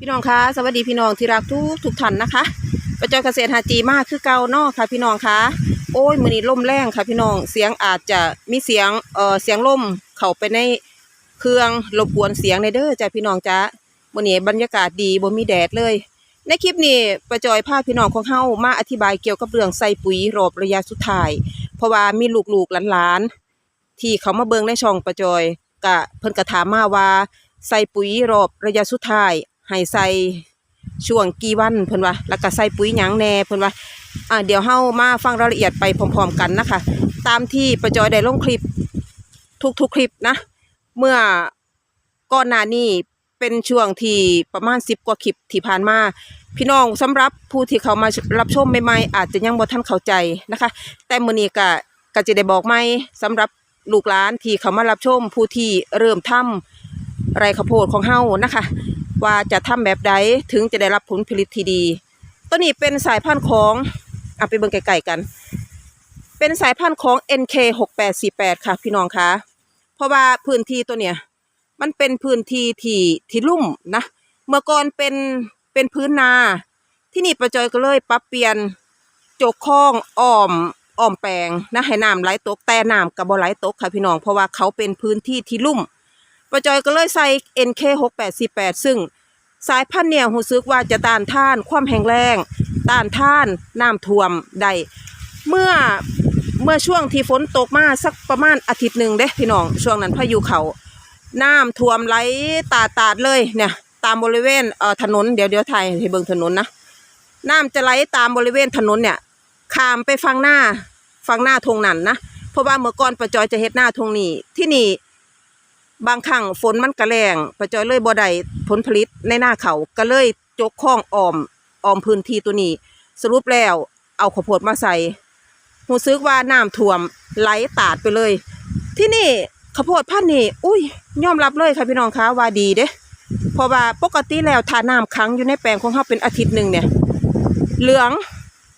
พี่น้องคะสวัสดีพี่น้องที่รักทุกทุกท่านนะคะประจอยเกษตรหาจีมากคือเก่าเนอค่ะ พี่น้องคะโอ้ยมือนี้ล่มแรงค่ะ พี่น้องเสียงอาจจะมีเสียงเอ่อเสียงล่มเข้าไปในเครื่องรบกวนเสียงในเด้อจ้ะพี่น้องจ้ามือนี้บรรยากาศดีบ่มีแดดเลย ในคลิปนี้ประจอยพาพี่น้องของเฮามาอธิบายเกี่ยวกับเรื่องใส่ปุ๋ยรอบระยะสุดท้าย เพราะว่ามีลูกๆหลานๆที่เขามาเบิ่งในช่องประจอยกะเพิ่นก็ถามมาว่าใส่ปุ๋ยรอบระยะสุดท้าย ให้ใส่ช่วงกี่วันเพิ่นว่าแล้วก็ใส่ปุ๋ยหยังแหน่เพิ่นว่าอ่าเดี๋ยวเฮามาฟังรายละเอียดไปพร้อมๆกันนะคะ ตามที่ประจอยได้ลงคลิปทุกๆคลิปนะ เมื่อก่อนหน้านี้เป็นช่วงที่ประมาณ10กว่าคลิปที่ผ่านมาพี่น้องสำหรับผู้ที่เขามารับชมใหม่ๆอาจจะยังบ่ทันเข้าใจนะคะ แต่มื้อนี้ก็ก็จะได้บอกใหม่สำหรับลูกหลานที่เขามารับชมผู้ที่เริ่มทำไรข้าวโพดของเฮานะคะ ว่าจะทำแบบใดถึงจะได้รับผลผลิตที่ดี ตัวนี้เป็นสายพันธุ์ของเอาไปเบิ่งไกลๆกัน เป็นสายพันธุ์ของ NK 6848ค่ะพี่น้องคะเพราะว่าพื้นที่ตัวเนี้ยมันเป็นพื้นที่ที่ที่ลุ่มนะ เมื่อก่อนเป็นเป็นพื้นนา ที่นี่ประจอยก็เลยปรับเปลี่ยนโจกคลองอ้อมอ้อมแปลงนะให้น้ำไหลตกแต่น้ำกับบ่ไหลตกค่ะพี่น้องเพราะว่าเขาเป็นพื้นที่ที่ลุ่ม ประจอยก็เลยใส่ NK 6848ซึ่งสายพันธุ์เนี่ยรู้สึกว่าจะต้านท่านความแห้งแล้งต้านท่านน้ำท่วมได้เมื่อเมื่อช่วงที่ฝนตกมาสักประมาณอาทิตย์หนึ่งเด้พี่น้องช่วงนั้นพายุเขาน้ำท่วมไหลตาดตาดเลยเนี่ยตามบริเวณเอ่อถนนเดี๋ยวเดี๋ยวไทยให้เบิ่งถนนนะน้ำจะไหลตามบริเวณถนนเนี่ยข้ามไปฟังหน้าฟังหน้าทงนั้นนะเพราะว่าเมื่อก่อนประจอยจะเฮ็ดหน้าทงนี้ที่นี่ บางครั้งฝนมันกระแรงประจอยเลยบ่ได้ผลผลิตในหน้าเขาก็เลยจกข้องออมออมพื้นที่ตัวนี้ สรุปแล้วเอาข้าวโพดมาใส่หูซึกว่าน้ำท่วมไหลตาดไปเลย ที่นี่ข้าวโพดพันธุ์นี่อุ้ยยอมรับเลยค่ะพี่น้องคะว่าดีเด้เพราะว่าปกติแล้วถ้าน้ำค้างอยู่ในแปลงของเขาเป็นอาทิตย์หนึ่งเนี่ย เหลือง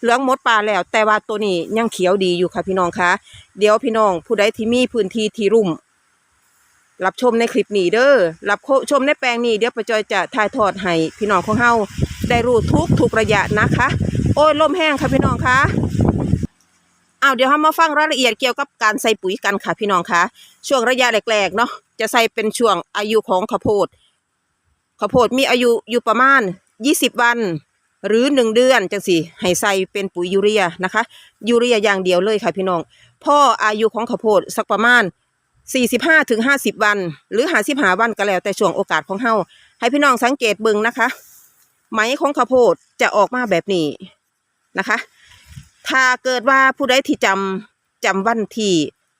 เหลืองหมดปลาแล้ว แต่ว่าตัวนี้ยังเขียวดีอยู่ค่ะพี่น้องคะเดี๋ยวพี่น้องผู้ใดที่มีพื้นที่ที่รุ่ม รับชมในคลิปนี้เด้อรับชมในแปลงนี้เดี๋ยวประจอยจะถ่ายทอดให้พี่น้องของเฮาได้รู้ทุกทุกระยะนะคะ โอ้ยลมแห้งค่ะพี่น้องคะเอาเดี๋ยวเรามาฟังรายละเอียดเกี่ยวกับการใส่ปุ๋ยกันค่ะพี่น้องคะช่วงระยะแรกๆเนาะจะใส่เป็นช่วงอายุของข้าวโพดข้าวโพดมีอายุอยู่ประมาณ 20 วัน หรือ 1 เดือนจังสิให้ใส่เป็นปุ๋ยยูเรียนะคะ ยูเรียอย่างเดียวเลยค่ะพี่น้องพ่ออายุของข้าวโพดสักประมาณ 45ถึง50วัน หรือ55วันก็แล้ว แต่ช่วงโอกาสของเฮาให้พี่น้องสังเกตเบิ่งนะคะ ไหมของข้าวโพดจะออกมาแบบนี้นะคะ ถ้าเกิดว่าผู้ใดที่จำจำวันที่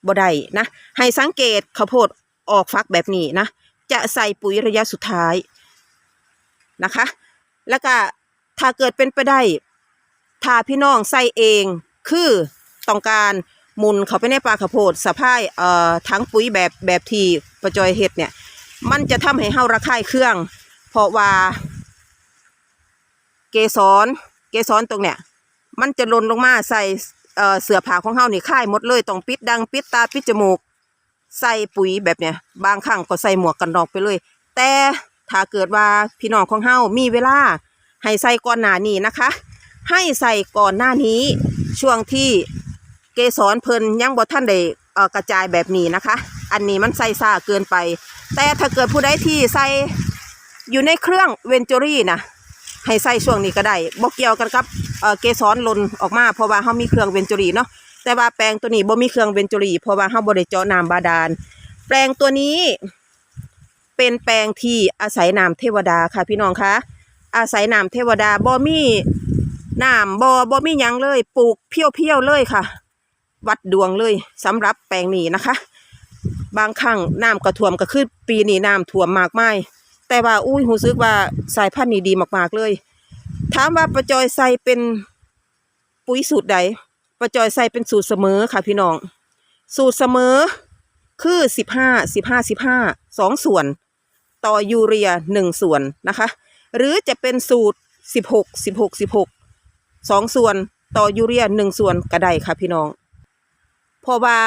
บ่ได้นะ ให้สังเกตข้าวโพดออกฟักแบบนี้นะ จะใส่ปุ๋ยระยะสุดท้ายนะคะ แล้วก็ถ้าเกิดเป็นไปได้ถ้าพี่น้องใส่เองคือต้องการ มุนเขาไปในปลาข้าวโพดสะพายเอ่อถังปุ๋ยแบบแบบที่ประจอยเฮ็ดเนี่ย มันจะทำให้เฮาระคายเครื่อง เพราะว่า เกสรเกสรตรงเนี้ยมันจะล่นลงมาใส่เอ่อเสื้อผ้าของเฮานี่ค่ายหมดเลยต้องปิดดังปิดตาปิดจมูก ใส่ปุ๋ยแบบเนี้ยบางครั้งก็ใส่หมวกกันน็อกไปเลย แต่ถ้าเกิดว่าพี่น้องของเฮามีเวลาให้ใส่ก่อนหน้านี้นะคะ ให้ใส่ก่อนหน้านี้ช่วงที่ เกสรเพิ่นยังบ่ท่านได้กระจายแบบนี้นะคะ อันนี้มันใส่ซ่าเกินไป แต่ถ้าเกิดผู้ใดที่ใส่อยู่ในเครื่องเวนจูรี่นะให้ใส่ช่วงนี้ก็ได้บ่เกี่ยวกันกับเกสรหลนออกมาเพราะว่าเฮามีเครื่องเวนจูรี่เนาะแต่ว่าแปลงตัวนี้บ่มีเครื่องเวนจูรี่เพราะว่าเฮาบ่ได้เจาะน้ำบาดาล แปลงตัวนี้เป็นแปลงที่อาศัยน้ำเทวดาค่ะพี่น้องคะอาศัยน้ำเทวดาบ่มีน้ำบ่บ่มียังเลยปลูกเพียวๆเลยค่ะ วัดดวงเลยสำหรับแปลงนี้นะคะ บางครั้งน้ำก็ท่วมก็คือปีนี้น้ำท่วมมากมายแต่ว่าอุ้ยรู้สึกว่าสายพันธุ์นี้ดีมากๆเลย ถามว่าประจอยใส่เป็นปุ๋ยสูตรใดประจอยใส่เป็นสูตรเสมอค่ะพี่น้อง สูตรเสมอคือสิบห้าสิบห้าสิบห้าสองส่วน ต่อยูเรียหนึ่งส่วนนะคะ หรือจะเป็นสูตรสิบหกสิบหกสิบหกสองส่วนต่อยูเรียหนึ่งส่วนก็ได้ค่ะพี่น้อง เพราะว่า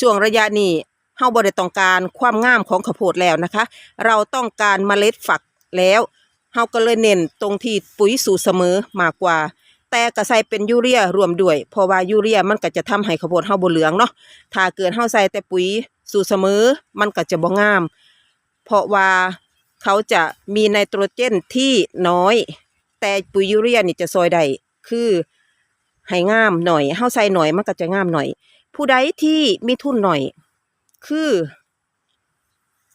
ช่วงระยะนี้เฮาบ่ได้ต้องการความงามของข้าวโพดแล้วนะคะ เราต้องการเมล็ดฝักแล้วเฮาก็เลยเน้นตรงที่ปุ๋ยสูตรเสมอมากกว่า แต่ก็ใส่เป็นยูเรียรวมด้วย เพราะว่ายูเรียมันก็จะทำให้ข้าวโพดเฮาบ่เหลืองเนาะถ้าเกิดเฮาใส่แต่ปุ๋ยสูตรเสมอมันก็จะบ่งาม เพราะว่าเขาจะมีไนโตรเจนที่น้อย แต่ปุ๋ยยูเรียนี่จะซอยได้คือให้งามหน่อยเฮาใส่หน่อยมันก็จะงามหน่อย ผู้ใดที่มีทุนหน่อย คือ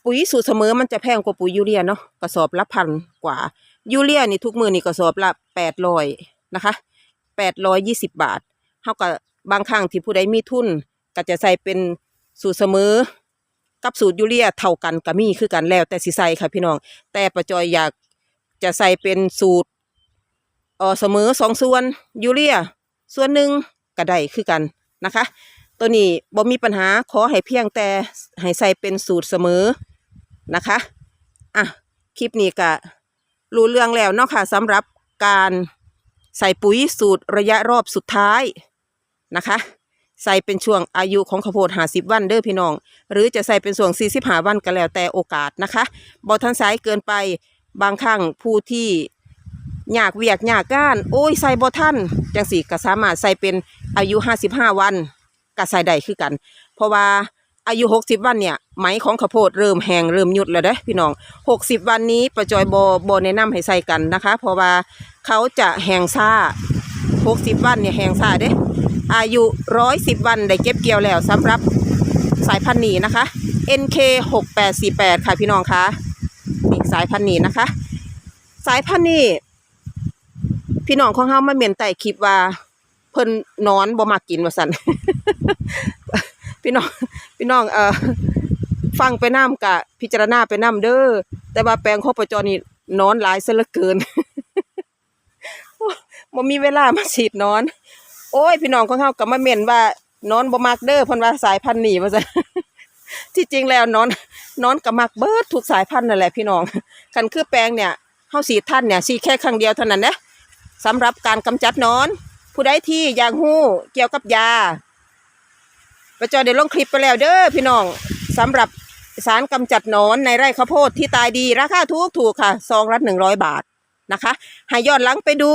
ปุ๋ยสูตรเสมอมันจะแพงกว่าปุ๋ยยูเรียเนาะกระสอบละพันกว่า ยูเรียนี่ทุกมือนี่กระสอบละแปดร้อยนะคะแปดร้อยยี่สิบบาทเท่ากับบางครั้งที่ผู้ใดมีทุน ก็จะใส่เป็นสูตรเสมอ กับสูตรยูเรียเท่ากันก็มีคือกันแล้วแต่สิใส่ค่ะพี่น้อง แต่ประจอยอยากจะใส่เป็นสูตรเออเสมอสองส่วนยูเรียส่วนหนึ่งก็ได้คือกันนะคะ ตัวนี้บ่มีปัญหาขอให้เพียงแต่ให้ใส่เป็นสูตรเสมอนะคะอะคลิปนี้ก็รู้เรื่องแล้วเนาะค่ะสำหรับการใส่ปุ๋ยสูตรระยะรอบสุดท้ายนะคะ ใส่เป็นช่วงอายุของข้าวโพด50วันเด้อพี่น้อง หรือจะใส่เป็นช่วง45วันก็แล้วแต่โอกาสนะคะบ่ทันสายเกินไปบางครั้งผู้ที่อยากเวียกอยากก้าน โอ้ยใส่บ่ทันจังสี่ก็สามารถใส่เป็นอายุ55วัน ก็ใส่ได้คือกัน เพราะว่าอายุ 60 วันเนี่ยไหมของข้าวโพดเริ่มแห้งเริ่มหยุดแล้วเด้พี่น้อง 60 วันนี้ประจอยบอบแนะนำให้ใส่กันนะคะ เพราะว่าเขาจะแห้งซ่า 60 วันเนี่ยแห้งซ่าเด้อายุ 110 วันได้เก็บเกี่ยวแล้วสำหรับสายพันธุ์นี้นะคะ NK 6848ค่ะพี่น้องคะนี่สายพันธุ์นี้นะคะ สายพันธุ์นี้พี่น้องของเฮามาเมียนไต่คลิปว่า เพิ่นนอนบ่มากินว่าซั่นพี่น้องพี่น้องเอ่อฟังไปน้ำกะ พิจารณาไปน้ำเด้อแต่ว่าแปลงคอประจอนี่นอนหลายซะเหลือเกินบ่มีเวลามาฉีดนอน โอ้ย พี่น้องของเฮาก็มาเม่นว่านอนบ่มักเด้อเพิ่นว่าสายพันธุ์นี้ว่าซั่นที่จริงแล้วนอนนอนก็มักเบิดทุกสายพันธุ์นั่นแหละพี่น้องคันคือแปลงเนี่ยเฮาสีท่านเนี่ยสีแค่ครั้งเดียวเท่านั้นนะสำหรับการกำจัดนอน ผู้ใดที่อยากฮู้เกี่ยวกับยาประจอเดี๋ยวลงคลิปไปแล้วเด้อพี่น้องสำหรับสารกำจัดหนอนในไร่ข้าวโพดที่ตายดีราคาถูกถูกค่ะซองละหนึ่งร้อยบาทนะคะให้ย้อนหลังไปดู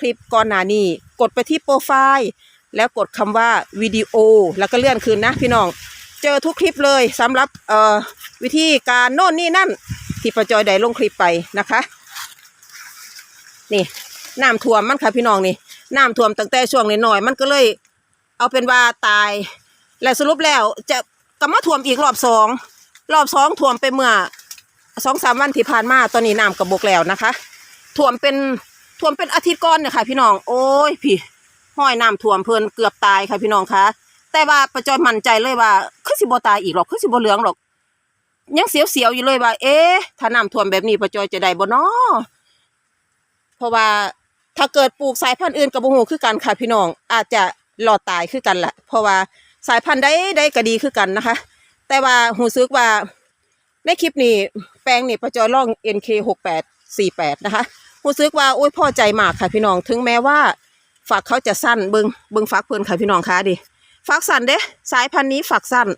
คลิปก่อนหน้านี้กดไปที่โปรไฟล์ แล้วกดคำว่าวิดีโอ แล้วก็เลื่อนคืนนะพี่น้อง เจอทุกคลิปเลยสำหรับเอ่อวิธีการโน่นนี่นั่น ที่ประจอยได้ลงคลิปไปนะคะ นี่น้ำท่วมมันค่ะพี่น้องนี่ น้ำท่วมตั้งแต่ช่วงนหน่อยๆมันก็เลย เอาเป็นว่าตาย และสรุปแล้วจะกลับมาท่วมอีกรอบสองรอบสองท่วมไปเมื่อสองสามวันที่ผ่านมาตอนนี้น้ำกระบกแล้วนะคะท่วมเป็นท่วมเป็นอาทิตย์ก่อนเนี่ยค่ะ พี่น้องโอ้ยพี่ห้อยน้ำท่วมเพลินเกือบตายค่ะพี่น้องคะแต่ว่าประจอยมั่นใจเลยว่าคือสิบตายอีกหรอกคือสิบเหลืองหรอก ยังเสียวๆอยู่เลยว่า เอ๊ะถ้าน้ำท่วมแบบนี้ประจอยจะได้บ่น้อเพราะว่า ถ้าเกิดปลูกสายพันธุ์อื่นกับบ่ฮู้คือกันค่ะพี่น้อง อาจจะหลอดตายคือกันแหละเพราะว่าสายพันธุ์ใดใดก็ดีคือกันนะคะ แต่ว่าหูซึกว่าในคลิปนี้แปลงนี่ประจอยล่อง NK 6848นะคะหูซึกว่าโอ้ยพ่อใจมากค่ะพี่น้อง ถึงแม้ว่าฝักเขาจะสั้นเบิงเบิงฝักเพิ่นค่ะพี่น้องคะดิฝักสั้นเด้สายพันธุ์นี้ฝักสั้น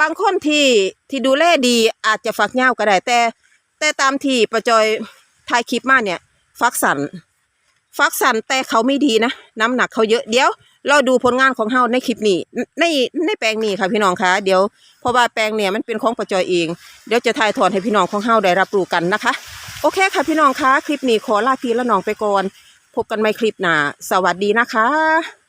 บางคนที่ที่ดูแลดีอาจจะฝักยาก็ได้แต่ แต่ตามที่ประจอยถ่ายคลิปมาเนี่ย ฝักสั้น ฟักสันแต่เขาไม่ดีนะน้ำหนักเขาเยอะเดี๋ยวเราดูผลงานของเฮาในคลิปนี้ในในแปลงนี้ค่ะพี่น้องคะเดี๋ยวเพราะว่าแปลงเนี่ยมันเป็นของประจอยเอง เดี๋ยวจะถ่ายถอนให้พี่น้องของเฮาได้รับรู้กันนะคะ โอเคค่ะพี่น้องคะคลิปนี้ขอลาพี่และน้องไปก่อนพบกันใหม่คลิปหน้าสวัสดีนะคะ